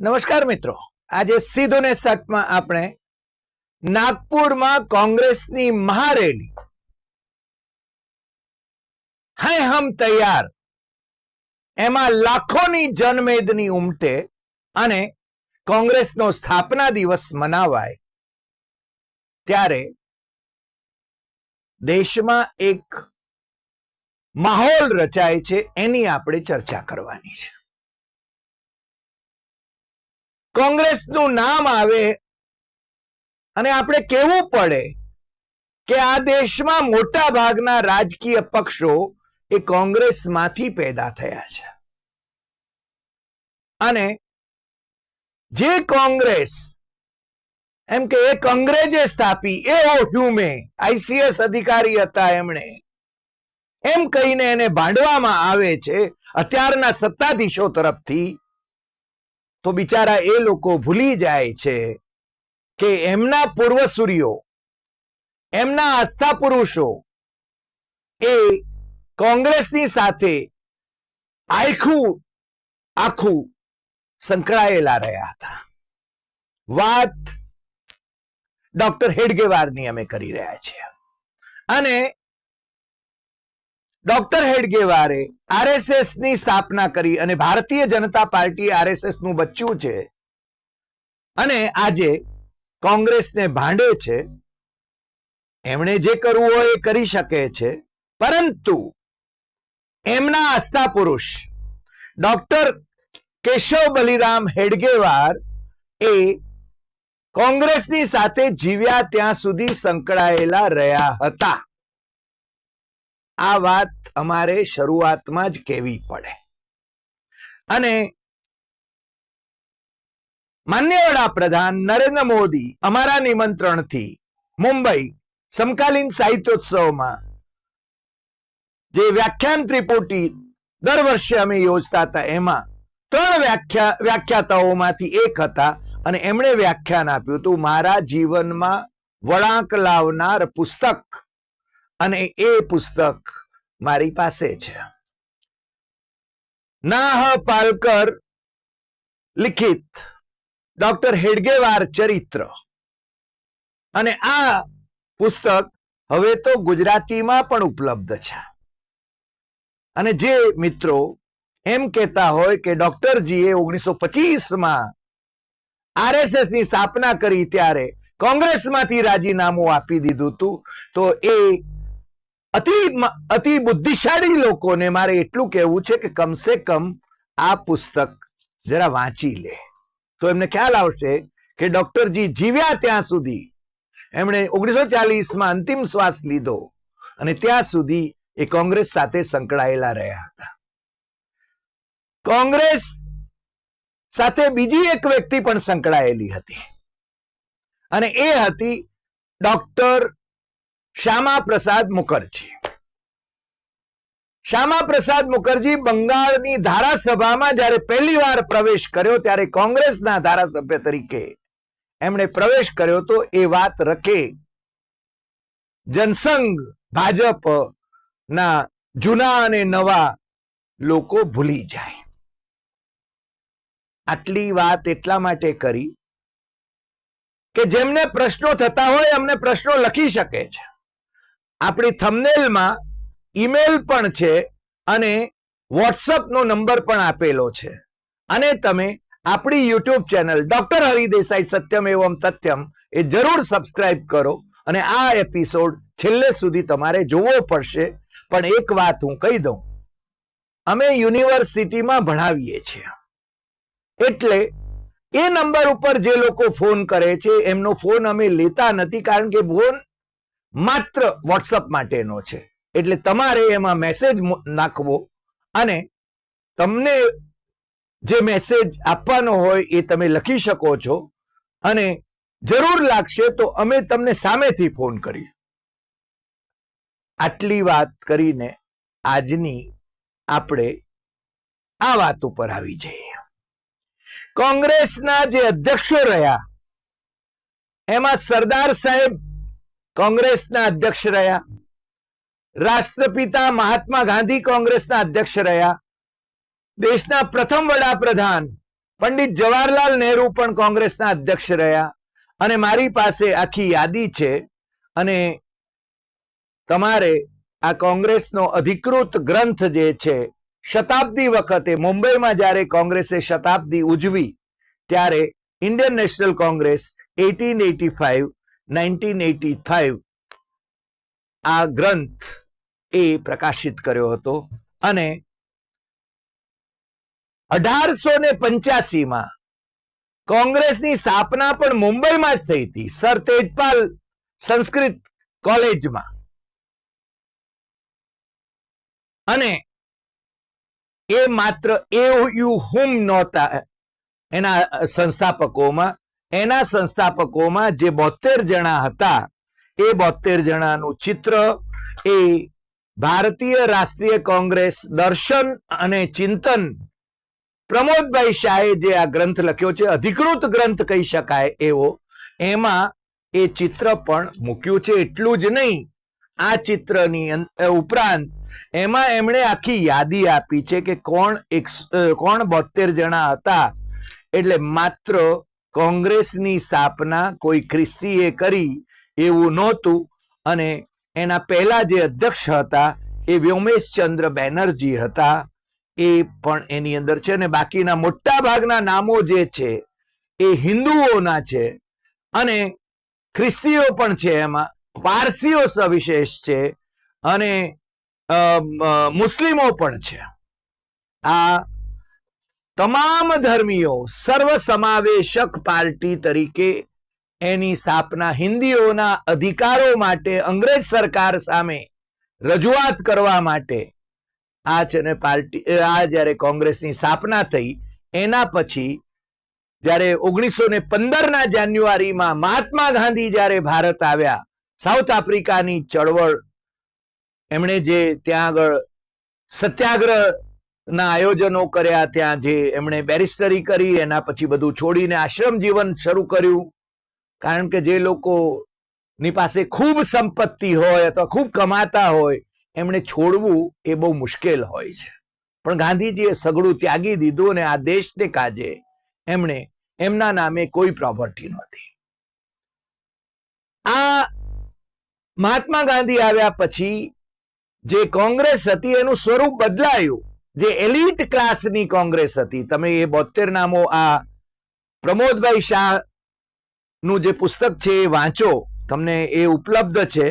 નમસ્કાર મિત્રો. આજે સીધો ને સટમાં આપણે નાગપુરમાં કોંગ્રેસની મહારેલી. હૈ હમ તૈયાર. એમાં લાખોની જનમેદની ઉમટે અને કોંગ્રેસનો સ્થાપના દિવસ મનાવાય. ત્યારે દેશમાં એક માહોલ રચાય છે, એની આપણે ચર્ચા કરવાની છે. કોંગ્રેસનું નામ આવે અને આપણે કેવું પડે કે આ દેશમાં મોટા ભાગના રાજકીય પક્ષો એ કોંગ્રેસમાંથી પેદા થયા છે. અને જે કોંગ્રેસ, એમ કે એક અંગ્રેજે સ્થાપી, એ હ્યુમે આઈસીએસ અધિકારી હતા એમણે. એમ કહીને એને ભાંડવામાં આવે છે અત્યારના સત્તાધીશો તરફથી તો બિચારા એ લોકો ભૂલી જાય છે કે એમના પૂર્વસૂરીઓ, એમના આસ્થા પુરુષો એ કોંગ્રેસની સાથે આખું આખું સંકળાયેલા રહ્યા હતા. વાત ડોક્ટર હેડગેવારની અમે કરી રહ્યા છીએ. અને ડોક્ટર હેડગેવારે આરએસએસની સ્થાપના કરી અને ભારતીય જનતા પાર્ટી આરએસએસનું બચ્ચું છે. અને આજે કોંગ્રેસને ભાંડે છે. એમણે જે કરવું હોય એ કરી શકે છે. પરંતુ એમના આસ્થા પુરુષ ડોક્ટર કેશવ બલિરામ હેડગેવાર એ કોંગ્રેસની સાથે જીવ્યા ત્યાં સુધી સંકળાયેલા રહ્યા હતા. આ વાત અમારે શરૂઆતમાં જ કહેવી પડે. અને માન્ય વડાપ્રધાન નરેન્દ્ર મોદી અમારા નિમંત્રણથી મુંબઈ સમકાલીન સાહિત્યોત્સવમાં જે વ્યાખ્યાન ત્રિપુટી દર વર્ષે અમે યોજતા હતા, એમાં ત્રણ વ્યાખ્યા, વ્યાખ્યાતાઓમાંથી એક હતા અને એમણે વ્યાખ્યાન આપ્યું હતું, મારા જીવનમાં વળાંક લાવનાર પુસ્તક અને એ પુસ્તક મારી પાસે છે. નાહ પાલકર લિખિત ડોક્ટર હેડગેવાર ચરિત્ર. અને આ પુસ્તક હવે તો ગુજરાતીમાં પણ ઉપલબ્ધ છે. અને જે મિત્રો એમ કહેતા હોય કે ડોક્ટરજીએ ઓગણીસો પચીસમાં આરએસએસની સ્થાપના કરી ત્યારે કોંગ્રેસમાંથી રાજીનામું આપી દીધું હતું તો એ અતિ અતિ બુદ્ધિશાળી લોકોને મારે એટલું કહેવું છે કે કમસે કમ આ પુસ્તક જરા વાંચી લે. તો એમને ખ્યાલ આવશે કે ડોક્ટરજી જીવ્યા ત્યાં સુધી એમણે ઓગણીસો ચાલીસમાં અંતિમ શ્વાસ લીધો અને ત્યાં સુધી એ કોંગ્રેસ સાથે સંકળાયેલા રહ્યા હતા. કોંગ્રેસ સાથે બીજી એક વ્યક્તિ પણ સંકળાયેલી હતી. અને એ હતી ડોક્ટર શ્યામા પ્રસાદ મુખર્જી. શ્યામા પ્રસાદ મુખર્જી બંગાળની ધારાસભામાં જ્યારે પહેલી વાર પ્રવેશ કર્યો ત્યારે કોંગ્રેસના ધારાસભ્ય તરીકે એમણે પ્રવેશ કર્યો તો એ વાત રખે. જનસંઘ ભાજપ ના જૂના અને નવા લોકો ભૂલી જાય. આટલી વાત એટલા માટે કરી કે જેમને પ્રશ્નો થતા હોય એમને પ્રશ્નો લખી શકે છે. આપણી થંબનેલમાં ઈમેલ પણ છે અને વોટ્સઅપનો નંબર પણ આપેલો છે. અને તમે આપણી YouTube channel doctor Hari Desai Satyam Evam Tathyam એ જરૂર સબસ્ક્રાઇબ કરો અને આ એપિસોડ છેલ્લે સુધી તમારે જોવો પડશે. પણ એક વાત હું કહી દઉં. અમે યુનિવર્સિટીમાં ભણાવીએ છીએ. એટલે એ નંબર ઉપર જે લોકો ફોન કરે છે, એમનો ફોન અમે લેતા નથી કારણ કે ફોન માત્ર વોટ્સઅપ માટેનો છે. એટલે તમારે એમાં મેસેજ નાખવો અને તમને જે મેસેજ આપવાનો હોય એ તમે લખી શકો છો અને જરૂર લાગશે તો અમે તમને સામેથી ફોન કરીએ. આટલી વાત કરીને આજની આપણે આ વાત ઉપર આવી જઈએ. કોંગ્રેસના જે અધ્યક્ષો રહ્યા, એમાં સરદાર સાહેબ કોંગ્રેસના અધ્યક્ષ રહ્યા. રાષ્ટ્રપિતા મહાત્મા ગાંધી કોંગ્રેસના અધ્યક્ષ રહ્યા. દેશના પ્રથમ વડાપ્રધાન પંડિત જવાહરલાલ નહેરુ પણ કોંગ્રેસના અધ્યક્ષ રહ્યા. અને મારી પાસે આખી યાદી છે અને તમારે આ કોંગ્રેસનો અધિકૃત ગ્રંથ જે છે, શતાબ્દી વખતે મુંબઈમાં જ્યારે કોંગ્રેસે શતાબ્દી ઉજવી, ત્યારે Indian National Congress eighteen eighty five nineteen eighty five આ ગ્રંથ એ પ્રકાશિત કર્યો હતો અને અઢારસો ને પંચ્યાસીમાં કોંગ્રેસની સ્થાપના પણ મુંબઈમાં જ થઈ હતી. સર તેજપાલ સંસ્કૃત કોલેજમાં. અને એ માત્ર એ યુ હુમ નહોતા એના સંસ્થાપકોમાં એના સંસ્થાપકોમાં જે બોતેર જણા હતા, એ બોતેર જણાનું ચિત્ર એ ભારતીય રાષ્ટ્રીય કોંગ્રેસ દર્શન અને ચિંતન પ્રમોદભાઈ શાહે જે આ ગ્રંથ લખ્યો છે, અધિકૃત ગ્રંથ કહી શકાય એવો, એમાં એ ચિત્ર પણ મૂક્યું છે. એટલું જ નહીં, આ ચિત્રની ઉપરાંત એમાં એમણે આખી યાદી આપી છે કે કોણ કોણ બોતેર જણા હતા, એટલે માત્ર કોંગ્રેસની સ્થાપના કોઈ ખ્રિસ્તીએ કરી એવું નહોતું અને એના પહેલા જે અધ્યક્ષ હતા એ વ્યોમેશચંદ્ર બેનર્જી હતા. એ પણ એની અંદર છે અને બાકીના મોટા ભાગના નામો જે છે એ હિન્દુઓના છે અને ખ્રિસ્તીઓ પણ છે એમાં. પારસીઓ સવિશેષ છે અને મુસ્લિમો પણ છે. આ તમામ ધર્મીઓ સર્વસમાવેશક પાર્ટી તરીકે એની સ્થાપના હિન્દીઓના અધિકારો માટે અંગ્રેજ સરકાર સામે રજૂઆત કરવા માટે આ છે ને પાર્ટી આ જ્યારે કોંગ્રેસની સ્થાપના થઈ, એના પછી જ્યારે ઓગણીસો ને પંદરના જાન્યુઆરીમાં મહાત્મા ગાંધી જ્યારે ભારત આવ્યા, સાઉથ આફ્રિકાની ચળવળ, એમણે જે ત્યાં આગળ સત્યાગ્રહ ના આયોજનો કર્યા ત્યાં જે એમણે બેરિસ્ટરી કરી, એના પછી બધું છોડીને આશ્રમ જીવન શરૂ કર્યું. કારણ કે જે લોકો ની પાસે ખૂબ સંપત્તિ હોય અથવા ખૂબ કમાતા હોય, એમણે છોડવું એ બહુ મુશ્કેલ હોય છે. પણ ગાંધીજીએ સગડું ત્યાગી દીધું અને આ દેશને કાજે એમણે એમના નામે કોઈ પ્રોપર્ટી નહોતી. આ મહાત્મા ગાંધી આવ્યા પછી જે કોંગ્રેસ હતી એનું સ્વરૂપ બદલાયું. જે એલિટ ક્લાસની કોંગ્રેસ હતી, તમે એ બોતેર નામો આ પ્રમોદભાઈ શાહનું જે પુસ્તક છે એ વાંચો, તમને એ ઉપલબ્ધ છે.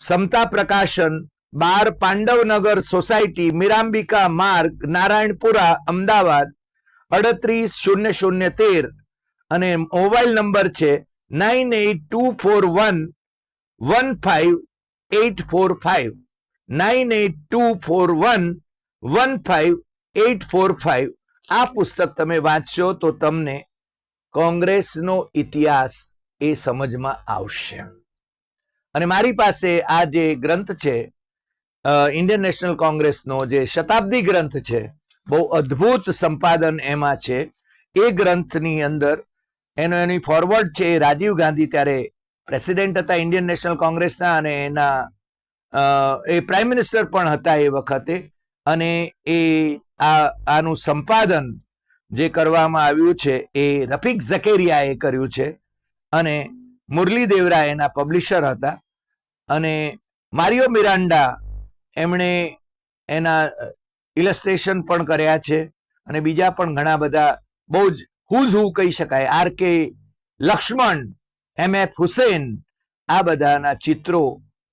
સમતા પ્રકાશન, બાર પાંડવનગર સોસાયટી, મીરાંબિકા માર્ગ, નારાયણપુરા, અમદાવાદ, અડત્રીસ શૂન્ય શૂન્ય તેર, અને મોબાઈલ નંબર છે nine eight two four one one five eight four five. Nine eight two four one one five eight four five આ પુસ્તક તમે વાંચશો તો તમને કોંગ્રેસનો ઇતિહાસ એ સમજમાં આવશે. અને મારી પાસે આ જે ગ્રંથ છે ઇન્ડિયન નેશનલ કોંગ્રેસનો જે શતાબ્દી ગ્રંથ છે, બહુ અદ્ભુત સંપાદન એમાં છે. એ ગ્રંથની અંદર એનો એની ફોરવર્ડ છે રાજીવ ગાંધી ત્યારે પ્રેસિડેન્ટ હતા ઇન્ડિયન નેશનલ કોંગ્રેસના અને એના એ પ્રાઇમ મિનિસ્ટર પણ હતા એ વખતે. અને એ આ, આનું સંપાદન જે કરવામાં આવ્યું છે એ રફીક ઝકેરિયાએ કર્યું છે અને મુરલી દેવરા એના પબ્લિશર હતા અને મારિયો મિરાન્ડા એમણે એના ઇલસ્ટ્રેશન પણ કર્યા છે અને બીજા પણ ઘણા બધા બહુ જ હુઝ હુ કહી શકાય. આર કે લક્ષ્મણ, એમ એફ હુસેન આ બધાના ચિત્રો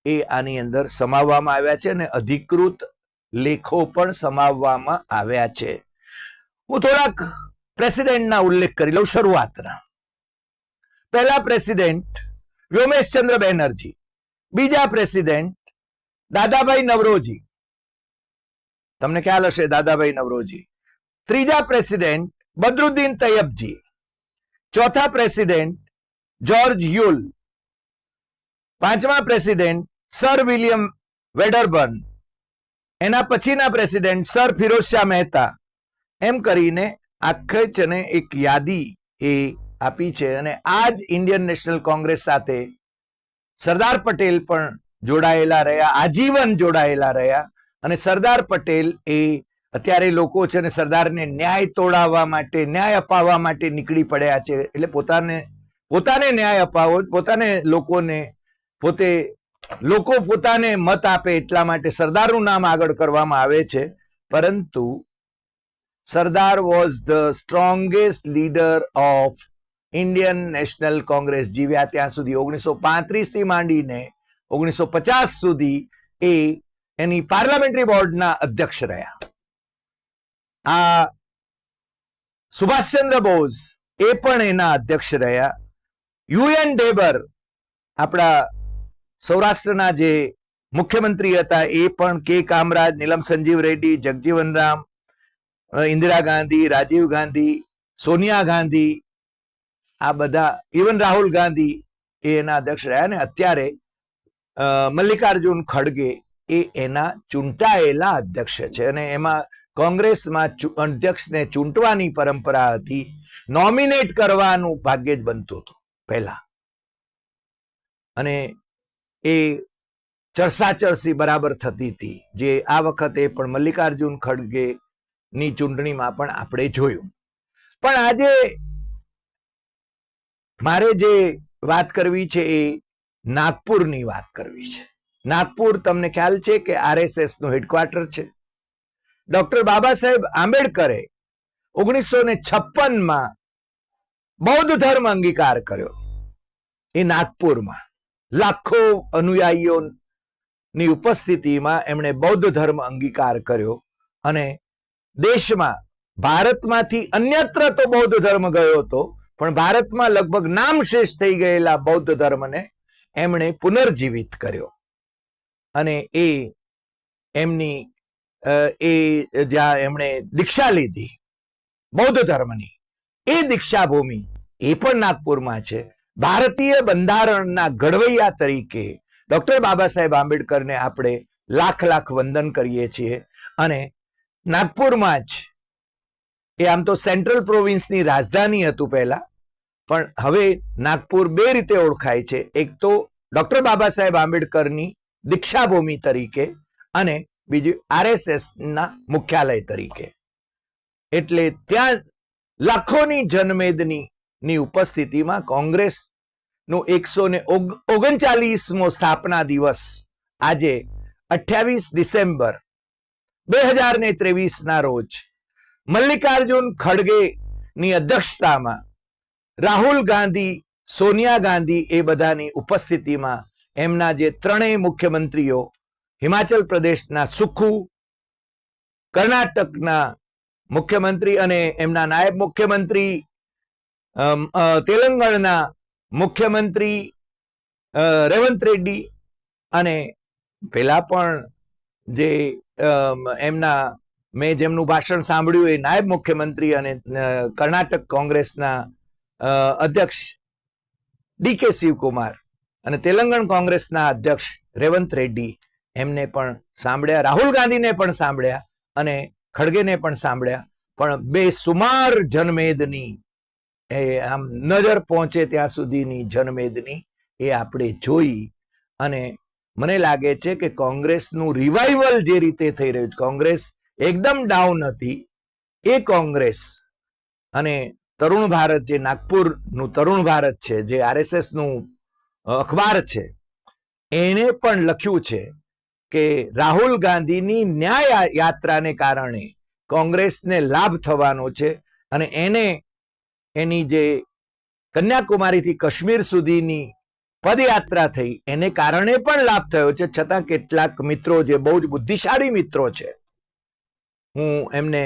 એ આની અંદર સમાવવામાં આવ્યા છે અને અધિકૃત લેખો પણ સમાવવામાં આવ્યા છે. હું થોડાક પ્રેસિડેન્ટના ઉલ્લેખ કરી લઉં શરૂઆતના. પહેલા પ્રેસિડેન્ટ વ્યોમેશચંદ્ર બેનર્જી, બીજા પ્રેસિડેન્ટ દાદાભાઈ નવરોજી. તમને ખ્યાલ હશે દાદાભાઈ નવરોજી. ત્રીજા પ્રેસિડેન્ટ બદરુદ્દીન તૈયબજી. ચોથા પ્રેસિડેન્ટ જ્યોર્જ યુલ. પાંચમા પ્રેસિડેન્ટ સર વિલિયમ વેડરબર્ન. એના પછીના પ્રેસિડેન્ટ સર ફિરોજ શાહ મહેતા એમ કરીને આખે એક યાદી એ આપી છે અને આ જ ઇન્ડિયન નેશનલ કોંગ્રેસ સાથે સરદાર પટેલ પણ જોડાયેલા રહ્યા, આજીવન જોડાયેલા રહ્યા અને સરદાર પટેલ એ અત્યારે લોકો છે ને સરદારને ન્યાય તોડાવવા માટે, ન્યાય અપાવવા માટે નીકળી પડ્યા છે. એટલે પોતાને પોતાને ન્યાય અપાવો, પોતાને લોકોને પોતે લોકો પોતાને મત આપે એટલા માટે સરદારનું નામ આગળ કરવામાં આવે છે. પરંતુ Sardar was the strongest leader of Indian National Congress જીવ્યા ત્યાં સુધી ઓગણીસો પાંત્રીસથી માંડીને ઓગણીસો પચાસ સુધી એ એની પાર્લામેન્ટરી બોર્ડના અધ્યક્ષ રહ્યા. આ સુભાષચંદ્ર બોઝ એ પણ એના અધ્યક્ષ રહ્યા. યુએન ડેબર આપણા સૌરાષ્ટ્રના જે મુખ્યમંત્રી હતા એ પણ કે કામરાજ, નીલમ સંજીવ રેડ્ડી, જગજીવન રામ ઇન્દિરા ગાંધી, રાજીવ ગાંધી, સોનિયા ગાંધી, આ બધા, ઇવન રાહુલ ગાંધી એ એના અધ્યક્ષ રહ્યા ને અત્યારે મલ્લિકાર્જુન ખડગે એ એના ચૂંટાયેલા અધ્યક્ષ છે. અને એમાં કોંગ્રેસમાં અધ્યક્ષને ચૂંટવાની પરંપરા હતી, નોમિનેટ કરવાનું ભાગ્યે જ બનતું હતું પહેલા. અને એ ચરસાચરસી બરાબર થતી હતી, જે આ વખતે પણ મલ્લિકાર્જુન ખડગે ની ચૂંટણીમાં પણ આપણે જોયું. પણ આજે મારે જે વાત કરવી છે એ નાગપુરની વાત કરવી છે. નાગપુર તમને ખ્યાલ છે કે આરએસએસનું હેડક્વાર્ટર છે? ડોક્ટર બાબા સાહેબ આંબેડકરે ઓગણીસો ને છપ્પનમાં બૌદ્ધ ધર્મ અંગીકાર કર્યો, એ નાગપુરમાં. લાખો અનુયાયીઓની ઉપસ્થિતિમાં એમણે બૌદ્ધ ધર્મ અંગીકાર કર્યો અને દેશમાં ભારતમાંથી અન્યત્ર તો બૌદ્ધ ધર્મ ગયો હતો, પણ ભારતમાં લગભગ નામશેષ થઈ ગયેલા બૌદ્ધ ધર્મને એમણે પુનર્જીવિત કર્યો. અને એ એમની એ જ્યાં એમણે દીક્ષા લીધી બૌદ્ધ ધર્મની, એ દીક્ષા ભૂમિ એ પણ નાગપુરમાં છે. ભારતીય બંધારણના ઘડવૈયા તરીકે ડોક્ટર બાબા સાહેબ આંબેડકરને આપણે લાખ લાખ વંદન કરીએ છીએ અને નાગપુરમાં જ એ આમ તો સેન્ટ્રલ પ્રોવિન્સની રાજધાની હતું પહેલા, પણ હવે નાગપુર બે રીતે ઓળખાય છે. એક તો ડોક્ટર બાબા સાહેબ આંબેડકરની દીક્ષાભૂમિ તરીકે અને બીજું આરએસએસ ના મુખ્યાલય તરીકે. એટલે ત્યાં લાખોની જનમેદની ની ઉપસ્થિતિમાં કોંગ્રેસ નો એકસો ને ઓગણચાલીસમો સ્થાપના દિવસ આજે અઠ્યાવીસ ડિસેમ્બર બે હજાર ને ત્રેવીસ ના રોજ મલ્લિકાર્જુન ખડગે ની અધ્યક્ષતામાં રાહુલ ગાંધી, સોનિયા ગાંધી એ બધાની ઉપસ્થિતિમાં એમના જે ત્રણેય મુખ્યમંત્રીઓ હિમાચલ પ્રદેશના સુખુ, કર્ણાટકના મુખ્યમંત્રી અને એમના નાયબ મુખ્યમંત્રી તેલંગાણાના મુખ્યમંત્રી રેવંત રેડ્ડી અને પેલા પણ જે એમના મેં જેમનું ભાષણ સાંભળ્યું એ નાયબ મુખ્યમંત્રી અને કર્ણાટક કોંગ્રેસના અધ્યક્ષ ડી કે શિવકુમાર અને તેલંગણ કોંગ્રેસના અધ્યક્ષ રેવંત રેડ્ડી એમને પણ સાંભળ્યા, રાહુલ ગાંધીને પણ સાંભળ્યા અને ખડગેને પણ સાંભળ્યા. પણ બે સુમાર જનમેદની એ આમ નજર પહોંચે ત્યાં સુધીની જનમેદની એ આપણે જોઈ અને મને લાગે છે કે કોંગ્રેસનું રિવાઇવલ જે રીતે થઈ રહ્યું છે, કોંગ્રેસ એકદમ ડાઉન હતી, એ કોંગ્રેસ અને તરુણ ભારત જે નાગપુરનું તરુણ ભારત છે, જે આરએસએસનું અખબાર છે એણે પણ લખ્યું છે કે રાહુલ ગાંધીની ન્યાય યાત્રાને કારણે કોંગ્રેસને લાભ થવાનો છે અને એને એની જે કન્યાકુમારીથી કાશ્મીર સુધીની પદયાત્રા થઈ, એને કારણે પણ લાભ થયો છે. છતાં કેટલાક મિત્રો જે બહુ જ બુદ્ધિશાળી મિત્રો છે, હું એમને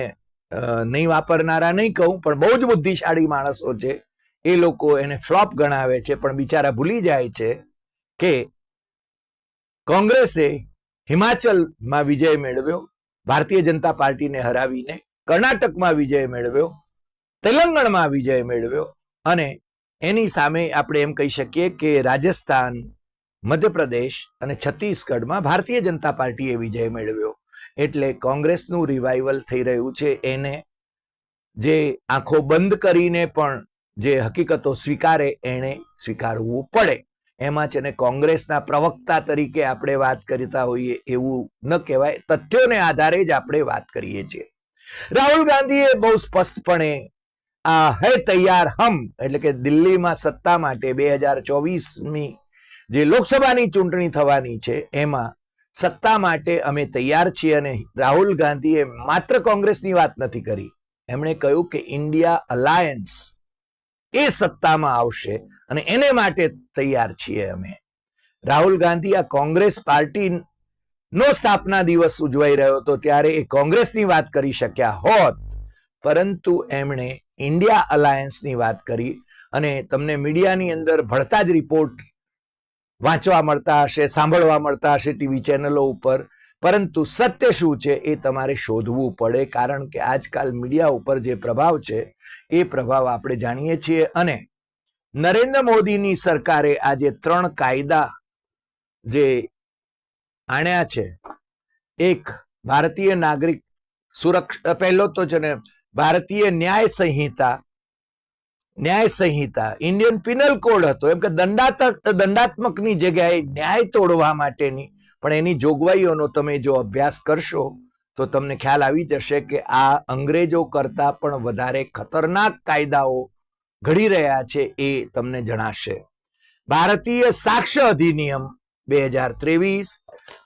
નહીં વાપરનારા નહીં કહું, પણ બહુ જ બુદ્ધિશાળી માણસો છે, એ લોકો એને ફ્લોપ ગણાવે છે. પણ બિચારા ભૂલી જાય છે કે કોંગ્રેસે હિમાચલમાં વિજય મેળવ્યો, ભારતીય જનતા પાર્ટીને હરાવીને કર્ણાટકમાં વિજય મેળવ્યો તેલંગણમાં વિજય મેળવ્યો. અને એની સામે આપણે એમ કહી શકીએ કે રાજસ્થાન, મધ્યપ્રદેશ અને છત્તીસગઢમાં ભારતીય જનતા પાર્ટીએ વિજય મેળવ્યો. એટલે કોંગ્રેસનું રિવાઇવલ થઈ રહ્યું છે. એને જે આંખો બંધ કરીને પણ જે હકીકતો સ્વીકારે એને સ્વીકારવું પડે. એમાં છે ને કોંગ્રેસના પ્રવક્તા તરીકે આપણે વાત કરતા હોઈએ એવું ન કહેવાય. તથ્યોને આધારે જ આપણે વાત કરીએ છીએ. રાહુલ ગાંધીએ બહુ સ્પષ્ટપણે આ હે તૈયાર હમ, એટલે કે દિલ્હીમાં સત્તા માટે બે હજાર ચોવીસમી જે લોકસભાની ચૂંટણી થવાની છે, એમાં સત્તા માટે અમે તૈયાર છીએ અને રાહુલ ગાંધીએ માત્ર કોંગ્રેસની વાત નથી કરી. એમણે કહ્યું કે ઇન્ડિયા અલાયન્સ એ સત્તામાં આવશે અને એને માટે તૈયાર છીએ અમે. રાહુલ ગાંધી આ કોંગ્રેસ પાર્ટી નો સ્થાપના દિવસ ઉજવાઈ રહ્યો હતો ત્યારે એ કોંગ્રેસની વાત કરી શક્યા હોત, પરંતુ એમણે ઇન્ડિયા અલાયન્સની વાત કરી અને તમને મીડિયાની અંદર ભળતા જ રિપોર્ટ વાંચવા મળતા હશે, સાંભળવા મળતા હશે ટીવી ચેનલો ઉપર. પરંતુ સત્ય શું છે એ તમારે શોધવું પડે, કારણ કે આજકાલ મીડિયા ઉપર જે પ્રભાવ છે, એ પ્રભાવ આપણે જાણીએ છીએ. અને નરેન્દ્ર મોદીની સરકારે આજે ત્રણ કાયદા જે આણ્યા છે. એક ભારતીય નાગરિક સુરક્ષા, પહેલો તો છે ને ભારતીય ન્યાય સંહિતા ન્યાય સંહિતા ઇન્ડિયન પિનલ કોડ હતો. એમ કે દંડાત્મક, દંડાત્મકની જગ્યાએ ન્યાય તોડવા માટેની, પણ એની જોગવાઈઓનો તમે જો અભ્યાસ કરશો, તો તમને ખ્યાલ આવી જશે કે આ અંગ્રેજો કરતા પણ વધારે ખતરનાક કાયદાઓ ઘડી રહ્યા છે એ તમને જણાશે. ભારતીય સાક્ષ્ય અધિનિયમ બે હજાર ત્રેવીસ,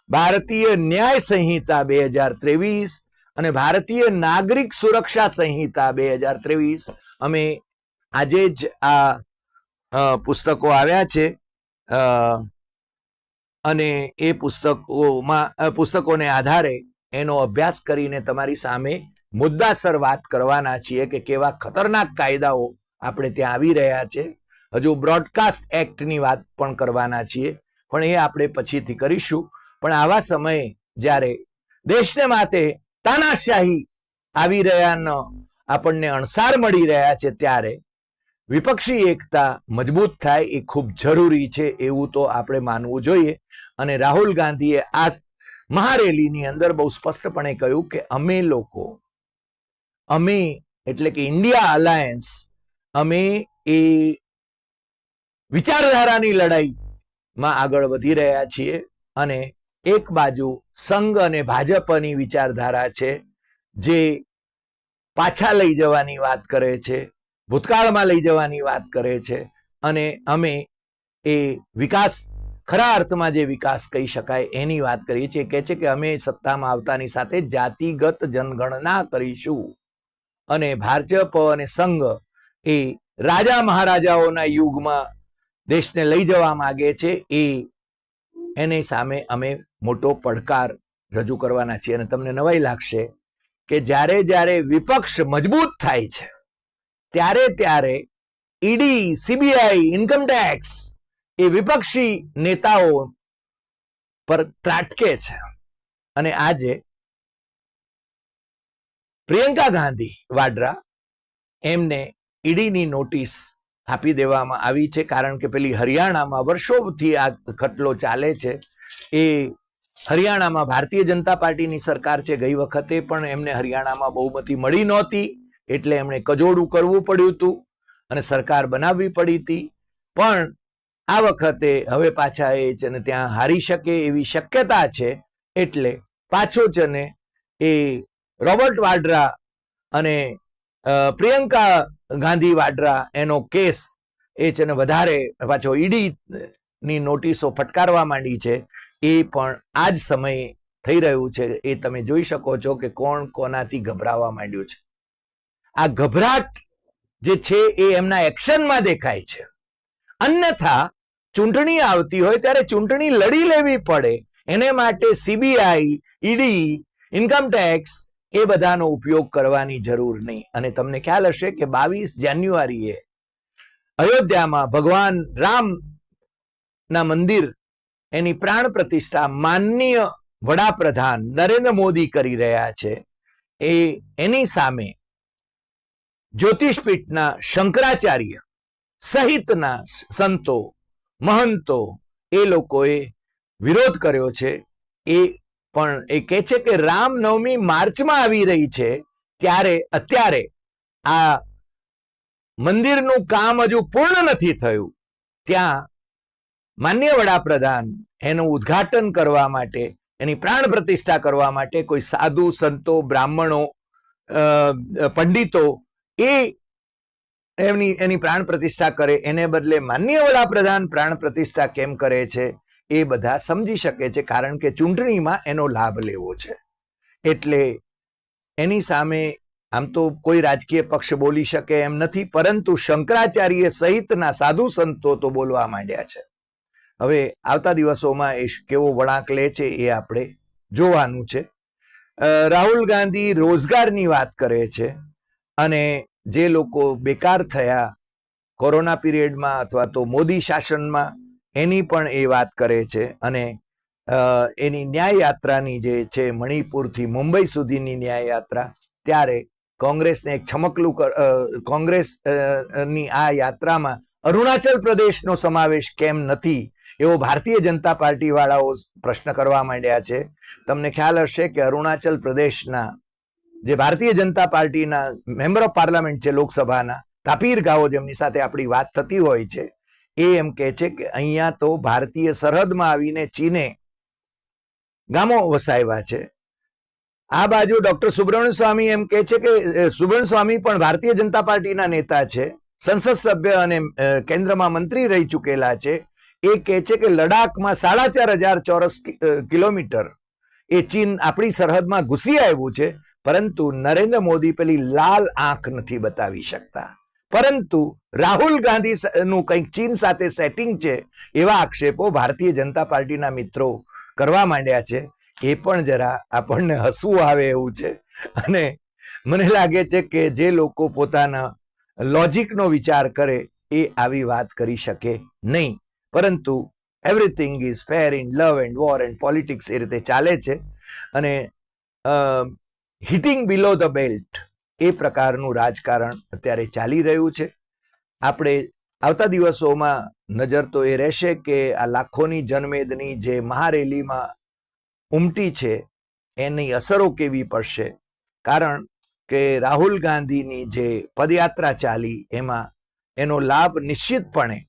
ભારતીય ન્યાય સંહિતા બે હજાર ત્રેવીસ અને ભારતીય નાગરિક સુરક્ષા સંહિતા બે હજાર ત્રેવીસ, અમે આજે જ આ પુસ્તકો આવ્યા છે. અને એ પુસ્તકોમાં પુસ્તકોને આધારે એનો અભ્યાસ કરીને તમારી સામે મુદ્દાસર વાત કરવાના છીએ કે કેવા ખતરનાક કાયદાઓ આપણે ત્યાં આવી રહ્યા છે. હજુ બ્રોડકાસ્ટ એક્ટની વાત પણ કરવાના છીએ, પણ એ આપણે પછીથી કરીશું. પણ આવા સમયે જ્યારે દેશને માટે તાનાશાહી આવી રહ્યાનો આપણને અણસાર મળી રહ્યા છે ત્યારે વિપક્ષી એકતા મજબૂત થાય એ ખૂબ જરૂરી છે એવું તો આપણે માનવું જોઈએ. અને રાહુલ ગાંધીએ આ મહારેલીની અંદર બહુ સ્પષ્ટપણે કહ્યું કે અમે લોકો, અમે એટલે કે ઇન્ડિયા અલાયન્સ, અમે એ વિચારધારાની લડાઈમાં આગળ વધી રહ્યા છીએ અને એક બાજુ સંઘ અને ભાજપની વિચારધારા છે, જે પાછા લઈ જવાની વાત કરે છે, ભૂતકાળમાં લઈ જવાની વાત કરે છે, અને અમે એ વિકાસ, ખરા અર્થમાં જે વિકાસ કહી શકાય એની વાત કરીએ છીએ. કે છે કે અમે સત્તામાં આવતાની સાથે જાતિગત જનગણના કરીશું. અને ભાજપ અને સંઘ એ રાજા મહારાજાઓના યુગમાં દેશને લઈ જવા માગે છે. એ એની સામે અમે મોટો પડકાર રજૂ કરવાના છીએ અને તમને નવાઈ લાગશે કે જ્યારે જ્યારે વિપક્ષ મજબૂત થાય છે, ત્યારે ત્યારે ઈડી, સીબીઆઈ ઇન્કમટેક્સ એ વિપક્ષી નેતાઓ પર ત્રાટકે છે. અને આજે પ્રિયંકા ગાંધી વાડ્રા એમને ઈડીની નોટિસ આપી દેવામાં આવી છે કારણ કે પેલી હરિયાણામાં વર્ષોથી આ ખટલો ચાલે છે. એ હરિયાણામાં ભારતીય જનતા પાર્ટીની સરકાર છે. ગઈ વખતે પણ એમને હરિયાણામાં બહુમતી મળી નહોતી એટલે એમણે કજોડું કરવું પડ્યું હતું અને સરકાર બનાવવી પડી હતી. પણ આ વખતે હવે પાછા એ છે ને ત્યાં હારી શકે એવી શક્યતા છે એટલે પાછો છે ને એ રોબર્ટ વાડ્રા અને પ્રિયંકા ગાંધી વાડ્રા એનો કેસ એ છે ને વધારે પાછો ઈડી ની નોટિસો ફટકારવા માંડી છે. એ પણ આ જ સમયે થઈ રહ્યું છે. એ તમે જોઈ શકો છો કે કોણ કોનાથી ગભરાવા માંડ્યું છે. આ ગભરાટ જે છે એ એમના એક્શનમાં દેખાય છે. અન્યથા ચૂંટણી આવતી હોય ત્યારે ચૂંટણી લડી લેવી પડે. એને માટે સીબીઆઈ ઈડી ઇન્કમ ટેક્સ એ બધાનો ઉપયોગ કરવાની જરૂર નહીં. અને તમને ખ્યાલ હશે કે બાવીસ જાન્યુઆરીએ અયોધ્યામાં ભગવાન રામ ના મંદિર એની પ્રાણ પ્રતિષ્ઠા માનનીય વડાપ્રધાન નરેન્દ્ર મોદી કરી રહ્યા છે. એ એની સામે જ્યોતિષપીઠના શંકરાચાર્ય સહિતના સંતો, મહંતો એ લોકોએ વિરોધ કર્યો છે. એ પણ એ કહે છે કે રામનવમી માર્ચમાં આવી રહી છે, ત્યારે, અત્યારે આ મંદિરનું કામ હજુ પૂર્ણ નથી થયું. ત્યાં માન્ય વડાપ્રધાન એનું ઉદ્ઘાટન કરવા માટે, એની પ્રાણ પ્રતિષ્ઠા કરવા માટે કોઈ સાધુ, સંતો, બ્રાહ્મણો પંડિતો એ એમની, એની પ્રાણ પ્રતિષ્ઠા કરે. એને બદલે માન્ય વડાપ્રધાન પ્રાણ પ્રતિષ્ઠા કેમ કરે છે? એ બધા સમજી શકે છે, કારણ કે ચૂંટણીમાં એનો લાભ લેવો છે. એટલે એની સામે આમ તો કોઈ રાજકીય પક્ષ બોલી શકે એમ નથી, પરંતુ શંકરાચાર્ય સહિતના સાધુ સંતો તો બોલવા માંડ્યા છે. હવે આવતા દિવસોમાં એ કેવો વળાંક લે છે એ આપણે જોવાનું છે. રાહુલ ગાંધી રોજગારની વાત કરે છે અને જે લોકો બેકાર થયા કોરોના પીરિયડમાં અથવા તો મોદી શાસનમાં એની પણ એ વાત કરે છે અને એની ન્યાય યાત્રાની જે છે મણિપુરથી મુંબઈ સુધીની ન્યાય યાત્રા ત્યારે કોંગ્રેસને એક છમકલું કોંગ્રેસની આ યાત્રામાં અરુણાચલ પ્રદેશનો સમાવેશ કેમ નથી, એવો ભારતીય જનતા પાર્ટી વાળાઓ પ્રશ્ન કરવા માંડ્યા છે. તમને ખ્યાલ હશે કે અરુણાચલ પ્રદેશના જે ભારતીય જનતા પાર્ટીના મેમ્બર ઓફ પાર્લામેન્ટ છે લોકસભાના, તાપીર ગાઓ જેમની સાથે આપણી વાત થતી હોય છે એ એમ કે છે કે અહીંયા તો ભારતીય સરહદમાં આવીને ચીને ગામો વસાવ્યા છે. આ બાજુ ડોક્ટર સુબ્રમણ્ય સ્વામી એમ કે છે કે સુબ્રમણ્ય સ્વામી પણ ભારતીય જનતા પાર્ટીના નેતા છે, સંસદ સભ્ય અને કેન્દ્રમાં મંત્રી રહી ચૂકેલા છે. એ કહે છે કે લડાખમાં સાડા ચાર હજાર ચોરસ કિલોમીટર એ ચીન આપણી સરહદમાં ઘૂસી આવ્યું છે, પરંતુ નરેન્દ્ર મોદી પેલી લાલ આંખ નથી બતાવી શકતા. પરંતુ રાહુલ ગાંધી નું કંઈક ચીન સાથે સેટિંગ છે, એવા આક્ષેપો ભારતીય જનતા પાર્ટીના મિત્રો કરવા માંડ્યા છે. એ પણ જરા આપણને હસવું આવે એવું છે. અને મને લાગે છે કે જે લોકો પોતાના લોજિકનો વિચાર કરે, એ આવી વાત કરી શકે નહીં. પરંતુ everything is fair in love and war and politics એ રીતે ચાલે છે. અને હિટિંગ બિલો ધ બેલ્ટ એ પ્રકારનું રાજકારણ અત્યારે ચાલી રહ્યું છે. આપણે આવતા દિવસોમાં નજર તો એ રહેશે કે આ લાખોની જનમેદની જે મહારેલીમાં ઉમટી છે, એની અસરો કેવી પડશે? કારણ કે રાહુલ ગાંધીની જે પદયાત્રા ચાલી, એમાં એનો લાભ નિશ્ચિતપણે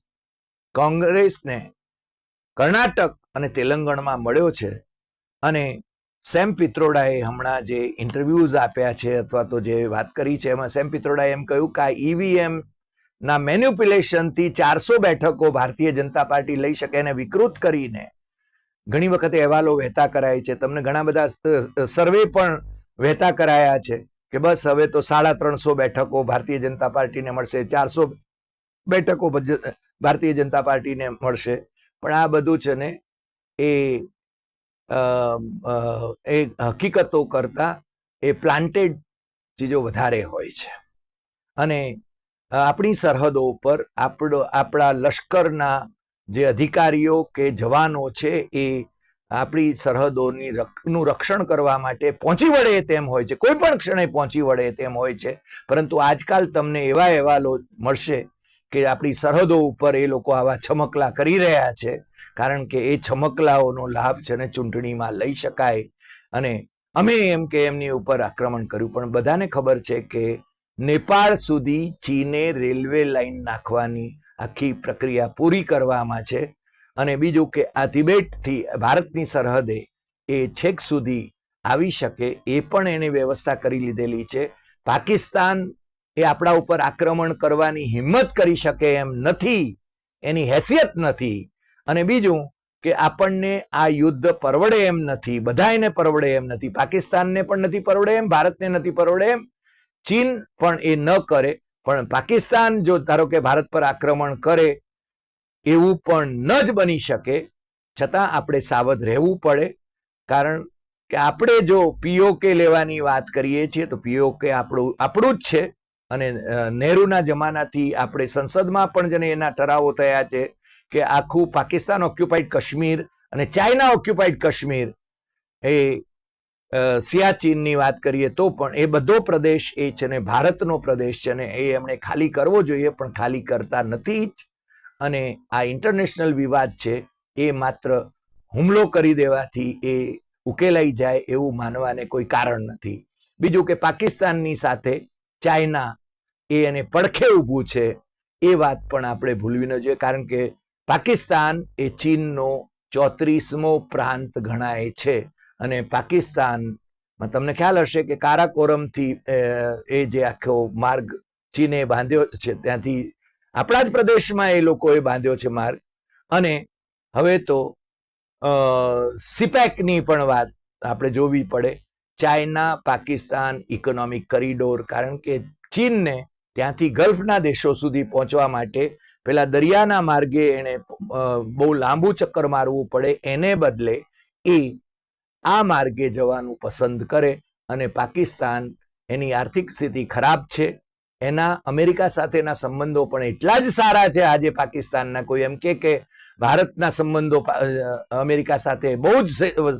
કોંગ્રેસને કર્ણાટક અને તેલંગણમાં મળ્યો છે. અને સેમ પિત્રોડાએ હમણાં જે ઇન્ટરવ્યુઝ આપ્યા છે અથવા તો જે વાત કરી છે, એમાં સેમ પિત્રોડાએ એમ કહ્યું કે આ ઈવીએમ ના મેન્યુપ્યુલેશનથી ચારસો બેઠકો ભારતીય જનતા પાર્ટી લઈ શકે એને વિકૃત કરીને ઘણી વખતે અહેવાલો વહેતા કરાય છે. તમને ઘણા બધા સર્વે પણ વહેતા કરાયા છે કે બસ હવે તો સાડા ત્રણસો બેઠકો ભારતીય જનતા પાર્ટીને મળશે, ચારસો બેઠકો ભારતીય જનતા પાર્ટીને મળશે. પણ આ બધું છે ને એ એ હકીકતો કરતા એ પ્લાન્ટેડ ચીજો વધારે હોય છે. અને આપણી સરહદો ઉપર આપણો આપણા લશ્કરના જે અધિકારીઓ કે જવાનો છે એ આપણી સરહદોની નું રક્ષણ કરવા માટે પહોંચી વળે તેમ હોય છે. કોઈ પણ ક્ષણે પહોંચી વળે તેમ હોય છે. પરંતુ આજકાલ તમને એવા અહેવાલો મળશે કે આપણી સરહદો ઉપર એ લોકો આવા છમકલા કરી રહ્યા છે કારણ કે એ છમકલાઓનો લાભ છે ને ચૂંટણીમાં લઈ શકાય. અને અમે એમ કે એમની ઉપર આક્રમણ કર્યું. પણ બધાને ખબર છે કે નેપાળ સુધી ચીને રેલવે લાઈન નાખવાની આખી પ્રક્રિયા પૂરી કરવામાં છે. અને બીજું કે આ તિબેટથી, ભારતની સરહદે એ છેક સુધી આવી શકે એ પણ એને વ્યવસ્થા કરી લીધેલી છે. પાકિસ્તાન એ આપણા ઉપર આક્રમણ કરવાની હિંમત કરી શકે એમ નથી. એની હેસિયત નથી. અને બીજું કે આપણને આ યુદ્ધ પરવડે એમ નથી, બધાયને પરવડે એમ નથી, પાકિસ્તાનને પણ નથી પરવડે એમ, ભારતને નથી પરવડે એમ. ચીન પણ એ ન કરે, પણ પાકિસ્તાન જો ધારો કે ભારત પર આક્રમણ કરે, એવું પણ ન જ બની શકે, છતાં આપણે સાવધ રહેવું પડે. કારણ કે આપણે જો પીઓકે લેવાની વાત કરીએ છીએ, તો પીઓકે આપણું આપણું જ છે. અને નહેરુના જમાનાથી આપણે સંસદમાં પણ જેને એના ઠરાવો થયા છે. કે આખું પાકિસ્તાન ઓક્યુપાઈડ કાશ્મીર અને ચાઇના ઓક્યુપાઈડ કાશ્મીર. એ સિયાચીનની વાત કરીએ તો પણ એ બધો પ્રદેશ એ છે ને ભારતનો પ્રદેશ છે ને એ એમણે ખાલી કરવો જોઈએ પણ ખાલી કરતા નથી જ. અને આ ઇન્ટરનેશનલ વિવાદ છે એ માત્ર હુમલો કરી દેવાથી એ ઉકેલાઈ જાય એવું માનવાને કોઈ કારણ નથી. બીજું કે પાકિસ્તાનની સાથે ચાઇના એ એને પડખે ઊભું છે એ વાત પણ આપણે ભૂલવી ન જોઈએ કારણ કે પાકિસ્તાન એ ચીનનો ચોત્રીસમો પ્રાંત ગણાય છે. અને પાકિસ્તાનમાં તમને ખ્યાલ હશે કે કારાકોરમથી એ જે આખો માર્ગ ચીને બાંધ્યો છે, ત્યાંથી આપણા જ પ્રદેશમાં એ લોકોએ બાંધ્યો છે માર્ગ. અને હવે તો સિપેકની પણ વાત આપણે જોવી પડે. ચાઇના પાકિસ્તાન ઇકોનોમિક કરિડોર, કારણ કે ચીનને ત્યાંથી ગલ્ફના દેશો સુધી પહોંચવા માટે પેલા દરિયાના માર્ગે એને બહુ લાંબુ ચક્કર મારવું પડે, એને બદલે એ આ માર્ગે જવાનું પસંદ કરે અને પાકિસ્તાન એની આર્થિક સ્થિતિ ખરાબ છે. એના, અમેરિકા સાથેના સંબંધો પણ એટલા જ સારા છે આજે પાકિસ્તાનના કોઈ એમ કે કે ભારતના સંબંધો અમેરિકા સાથે બહુ જ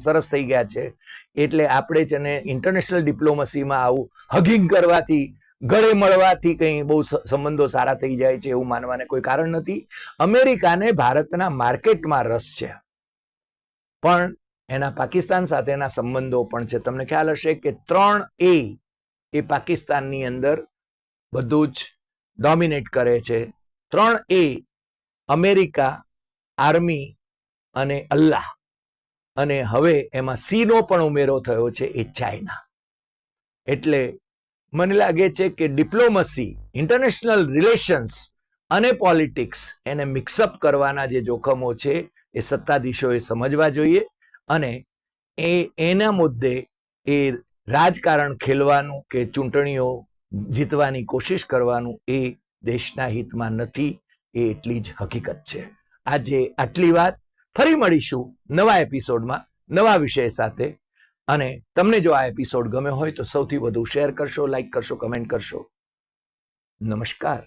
સરસ થઈ ગયા છે. એટલે આપણે જ એને ઇન્ટરનેશનલ ડિપ્લોમસીમાં આવું હગિંગ કરવાથી ગળે મળવાથી કંઈ બહુ સંબંધો સારા થઈ જાય છે એવું માનવાને કોઈ કારણ નથી. અમેરિકાને ભારતના માર્કેટમાં રસ છે. પણ એના પાકિસ્તાન સાથેના સંબંધો પણ છે. તમને ખ્યાલ હશે કે ત્રણ એ એ પાકિસ્તાનની અંદર બધું જ ડોમિનેટ કરે છે. ત્રણ એ, અમેરિકા, આર્મી અને અલ્લાહ. અને હવે એમાં સીનો પણ ઉમેરો થયો છે એ ચાઇના. એટલે મને લાગે છે કે ડિપ્લોમસી ઇન્ટરનેશનલ રિલેશન્સ અને પોલિટિક્સ એને મિક્સઅપ કરવાના જે જોખમો છે એ સત્તાધીશોએ સમજવા જોઈએ અને એ, એના મુદ્દે એ રાજકારણ ખેલવાનું કે ચૂંટણીઓ જીતવાની કોશિશ કરવાનું એ દેશના હિતમાં નથી, એ એટલી જ હકીકત છે. આજે આટલી વાત. ફરી મળીશું નવા એપિસોડમાં નવા વિષય સાથે. અને તમને જો આ એપિસોડ ગમ્યો હોય તો સૌથી વધુ શેર કરશો લાઈક કરશો કમેન્ટ કરશો. નમસ્કાર.